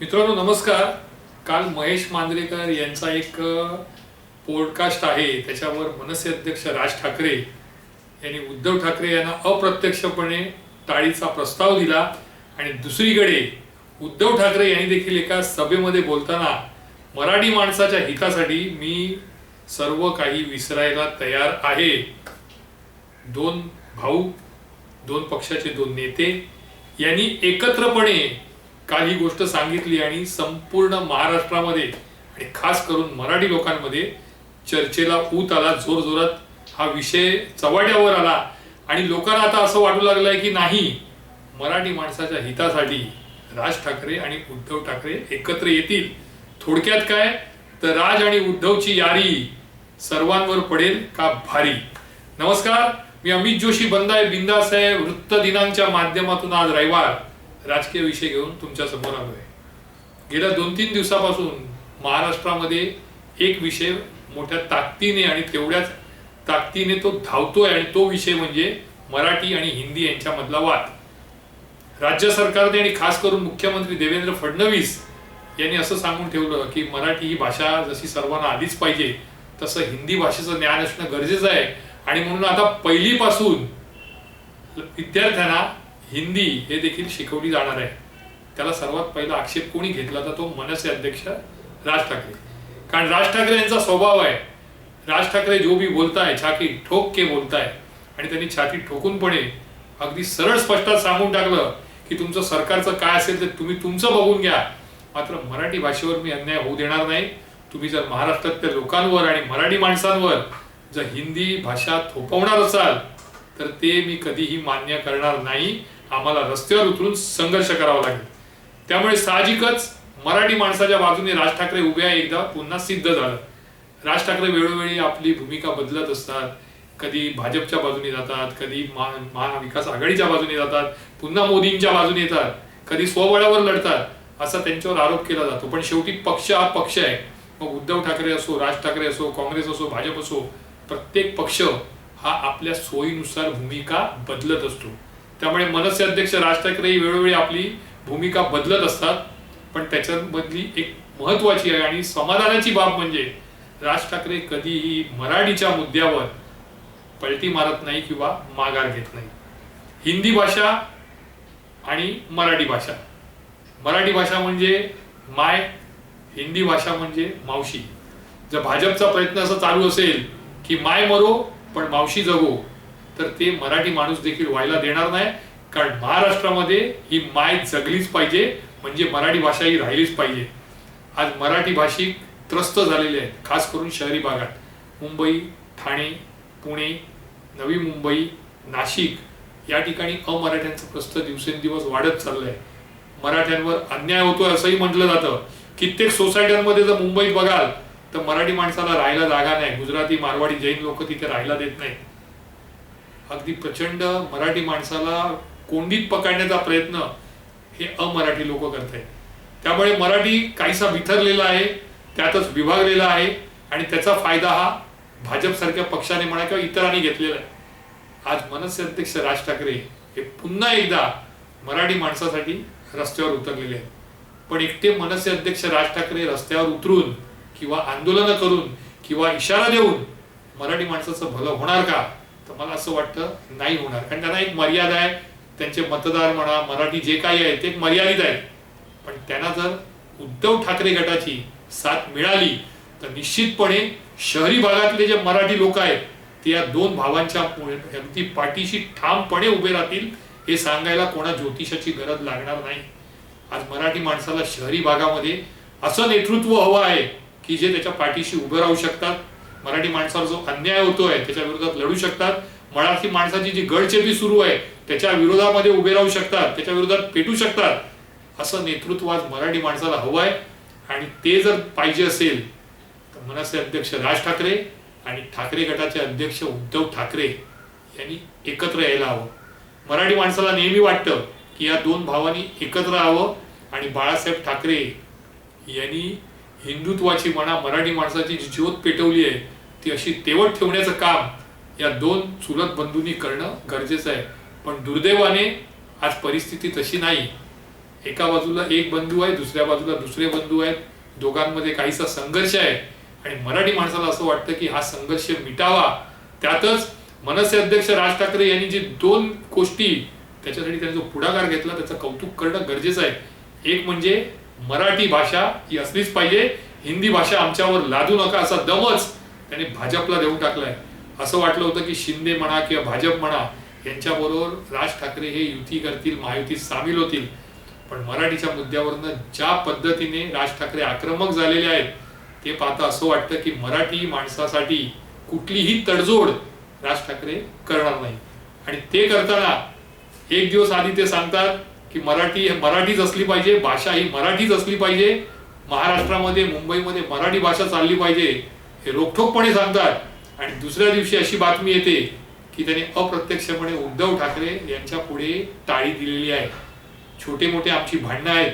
मित्रांनो नमस्कार. काल महेश मांजरेकर यांचा एक पॉडकास्ट आहे. त्याच्यावर मनसे अध्यक्ष राज ठाकरे यांनी उद्धव ठाकरे यांना अप्रत्यक्षपणे टाळीचा प्रस्ताव दिला. आणि दुसरीकडे उद्धव ठाकरे यांनी देखील एका सभेमध्ये बोलताना मराठी माणसाच्या हितासाठी मी सर्व काही विसरायला तयार आहे. दोन भाऊ दोन पक्षाचे दोन नेते यांनी एकत्रपणे काही गोष्ट सांगितली आणि संपूर्ण महाराष्ट्रामध्ये आणि खास करून मराठी लोकांमध्ये चर्चेला ऊत आला जोरजोरात हा विषय चव्हाट्यावर आला. आणि लोकांना आता असं वाटू लागलंय की नाही मराठी माणसाच्या हितासाठी राज ठाकरे आणि उद्धव ठाकरे एकत्र येतील. थोडक्यात काय? तर राज आणि उद्धवची यारी सर्वांवर पडेल का भारी? नमस्कार मी अमित जोशी बंदाय बिंदास आहे. वृत्त दिनांच्या माध्यमातून आज रविवार. राजकीय विषय घेऊन तुमच्यासमोर आलोय. गेल्या दोन तीन दिवसापासून महाराष्ट्रामध्ये एक विषय मोठ्या ताकदीने आणि तेवढ्याच ताकदीने तो धावतोय आणि तो विषय म्हणजे मराठी आणि हिंदी यांच्यामधला वाद. राज्य सरकारने आणि खास करून मुख्यमंत्री देवेंद्र फडणवीस यांनी असं सांगून ठेवलं की मराठी ही भाषा जशी सर्वांना आलीच पाहिजे तसं हिंदी भाषेचं ज्ञान असणं गरजेचं आहे. आणि म्हणून आता पहिलीपासून विद्यार्थ्यांना हिंदी हे देखील शिकवली जाणार आहे. त्याला सर्वात पहिला आक्षेप कोणी घेतला तर तो मनसे अध्यक्ष राज ठाकरे. कारण राज ठाकरे यांचा स्वभाव आहे. राज ठाकरे जो भी बोलताय छाती ठोक के बोलताय आणि त्यांनी छाती ठोकूनपणे अगदी सरळ स्पष्टात सांगून टाकलं की तुमचं सरकारचं काय असेल तर तुम्ही तुमचं बघून घ्या. मात्र मराठी भाषेवर मी अन्याय होऊ देणार नाही. तुम्ही जर महाराष्ट्रातल्या लोकांवर आणि मराठी माणसांवर जर हिंदी भाषा थोपवणार असाल तर ते मी कधीही मान्य करणार नाही. आम्हाला रस्त्यावर उतरून संघर्ष करावा लागेल. त्यामुळे साहजिकच मराठी माणसाच्या बाजूने राज ठाकरे उभ्या आहे एकदा पुन्हा सिद्ध झालं. राज ठाकरे वेळोवेळी आपली भूमिका बदलत असतात. कधी भाजपच्या बाजूने जातात कधी महाविकास आघाडीच्या बाजूने जातात पुन्हा मोदींच्या बाजूने येतात कधी स्वबळावर लढतात असा त्यांच्यावर आरोप केला जातो. पण शेवटी पक्ष हा पक्ष आहे. मग उद्धव ठाकरे असो राज ठाकरे असो काँग्रेस असो भाजप असो प्रत्येक पक्ष हा आपल्या सोयीनुसार भूमिका बदलत असतो. त्यामुळे मनसे अध्यक्ष राज ठाकरे ही वेळोवेळी आपली भूमिका बदलत असतात पण त्याच्यामधली एक महत्वाची आहे आणि समाधानाची बाब म्हणजे राज ठाकरे कधीही मराठीच्या मुद्द्यावर पलटी मारत नाही किंवा माघार घेत नाही. हिंदी भाषा आणि मराठी भाषा. मराठी भाषा म्हणजे माय हिंदी भाषा म्हणजे मावशी. जर भाजपचा प्रयत्न असा चालू असेल की माय मरो पण मावशी जगो तर ते मराठी माणूस देखील व्हायला देणार नाही कारण महाराष्ट्रामध्ये ही माय जगलीच पाहिजे म्हणजे मराठी भाषा ही राहिलीच पाहिजे. आज मराठी भाषिक त्रस्त झालेले आहेत खास करून शहरी भागात. मुंबई ठाणे पुणे नवी मुंबई नाशिक या ठिकाणी अमराठ्यांचं प्रस्त दिवसेंदिवस वाढत चाललंय. मराठ्यांवर अन्याय होतोय असंही म्हटलं जातं. कित्येक सोसायट्यांमध्ये जर मुंबईत बघाल तर मराठी माणसाला राहायला जागा नाही. गुजराती मारवाडी जैन लोक तिथे राहायला देत नाहीत. अगदी प्रचंड मराठी माणसाला कोंडीत पकडण्याचा प्रयत्न हे अमराठी लोक करत आहेत त्यामुळे मराठी काहीसा विथरलेला आहे त्यातच विभागलेला आहे आणि त्याचा फायदा हा भाजपसारख्या पक्षाने म्हणा किंवा इतरांनी घेतलेला आहे. आज मनसे अध्यक्ष राज ठाकरे हे पुन्हा एकदा मराठी माणसासाठी रस्त्यावर उतरलेले आहेत. पण एकटे मनसे अध्यक्ष राज ठाकरे रस्त्यावर उतरून किंवा आंदोलनं करून किंवा इशारा देऊन मराठी माणसाचं भलं होणार का? तर मला असं वाटतं नाही होणार. कारण त्यांना एक मर्यादा आहे. त्यांचे मतदार म्हणा मराठी जे काही आहे ते एक मर्यादित आहे. पण त्यांना जर उद्धव ठाकरे गटाची साथ मिळाली तर निश्चितपणे शहरी भागातले जे मराठी लोक आहेत ते या दोन भावांच्या अगदी पाठीशी ठामपणे उभे राहतील हे सांगायला कोणा ज्योतिषाची गरज लागणार नाही. आज मराठी माणसाला शहरी भागामध्ये असं नेतृत्व हवं आहे की जे त्याच्या पाठीशी उभे राहू शकतात. मराठी माणसावर जो अन्याय होतोय त्याच्या विरोधात लढू शकतात. मराठी माणसाची जी गडचेपी सुरू आहे त्याच्या विरोधामध्ये उभे राहू शकतात त्याच्या विरोधात पेटू शकतात. असं नेतृत्व आज मराठी माणसाला हवं आहे आणि ते जर पाहिजे असेल तर मनसे अध्यक्ष राज ठाकरे आणि ठाकरे गटाचे अध्यक्ष उद्धव ठाकरे यांनी एकत्र यायला हवं. मराठी माणसाला नेहमी वाटतं की या दोन भावांनी एकत्र यावं. आणि बाळासाहेब ठाकरे यांनी हिंदुत्वाची म्हणा मराठी माणसाची जी ज्योत पेटवली आहे ती अशी तेवट ठेवण्याचं काम या दोन चुलत बंधूंनी करणं गरजेचं आहे. पण दुर्दैवाने आज परिस्थिती तशी नाही. एका बाजूला एक बंधू आहे दुसऱ्या बाजूला दुसरे बंधू आहेत. दोघांमध्ये काहीसा संघर्ष आहे. आणि मराठी माणसाला असं वाटतं की हा संघर्ष मिटावा. त्यातच मनसे अध्यक्ष राज ठाकरे यांनी जी दोन गोष्टी त्याच्यासाठी त्यांनी जो पुढाकार घेतला त्याचं कौतुक करणं गरजेचं आहे. एक म्हणजे मराठी भाषा ही असलीच पाहिजे. हिंदी भाषा आमच्यावर लादू नका असा दमच त्यांनी भाजपला देऊन टाकलाय. असं वाटलं होतं की शिंदे म्हणा किंवा भाजप म्हणा यांच्याबरोबर राज ठाकरे हे युती करतील महायुतीत सामील होतील. पण मराठीच्या मुद्द्यावरनं ज्या पद्धतीने राज ठाकरे आक्रमक झालेले आहेत ते पाहता असं वाटतं की मराठी माणसासाठी कुठलीही तडजोड राज ठाकरे करणार नाही. आणि ते करताना एक दिवस आधी ते सांगतात की मराठी मराठीच असली पाहिजे भाषा ही मराठीच असली पाहिजे. महाराष्ट्रामध्ये मुंबईमध्ये मराठी भाषा चालली पाहिजे. हे रोखठोकपणे सांगतात. आणि दुसऱ्या दिवशी अशी बातमी येते की त्यांनी अप्रत्यक्षपणे उद्धव ठाकरे यांच्या पुढे टाळी दिलेली आहे. छोटे मोठे आमची भांडणं आहेत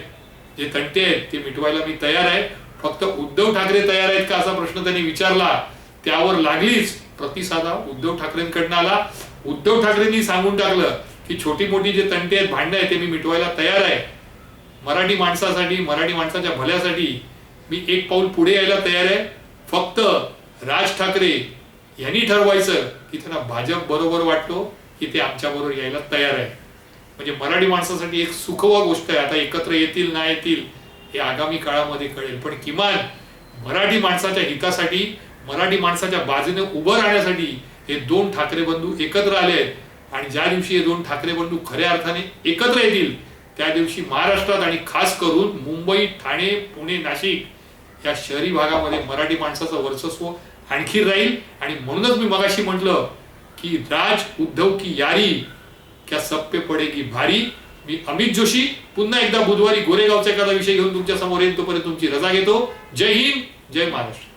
जे तंटे आहेत ते मिटवायला मी तयार आहे. फक्त उद्धव ठाकरे तयार आहेत का असा प्रश्न त्यांनी विचारला त्यावर लागलीच प्रतिसादा उद्धव ठाकरेंकडनं आला. उद्धव ठाकरेंनी सांगून टाकलं की छोटी मोठी जे तंटे आहेत भांडणं आहेत ते मी मिटवायला तयार आहे. मराठी माणसासाठी मराठी माणसाच्या भल्यासाठी मी एक पाऊल पुढे यायला तयार आहे. फक्त राज ठाकरे यांनी ठरवायचं की त्यांना भाजप बरोबर वाटतो की ते आमच्या बरोबर यायला तयार आहे. म्हणजे मराठी माणसासाठी एक सुखवा गोष्ट आहे. आता एकत्र येतील ना येतील हे आगामी काळामध्ये कळेल. पण किमान मराठी माणसाच्या हितासाठी मराठी माणसाच्या बाजूने उभं राहण्यासाठी हे दोन ठाकरे बंधू एकत्र आले आहेत. आणि ज्या दिवशी हे दोन ठाकरे बंधू खऱ्या अर्थाने एकत्र येतील त्या दिवशी महाराष्ट्रात आणि खास करून मुंबई ठाणे पुणे नाशिक या शहरी भागामध्ये मराठी माणसाचं वर्चस्व आणखी राहील. आणि म्हणूनच मी मगाशी म्हटलं की राज उद्धव की यारी क्या सप्पे पडे पडेगी भारी. मी अमित जोशी पुन्हा एकदा बुधवारी गोरेगावचा एखादा विषय घेऊन तुमच्यासमोर येईल तोपर्यंत तुमची रजा घेतो. जय हिंद जय महाराष्ट्र.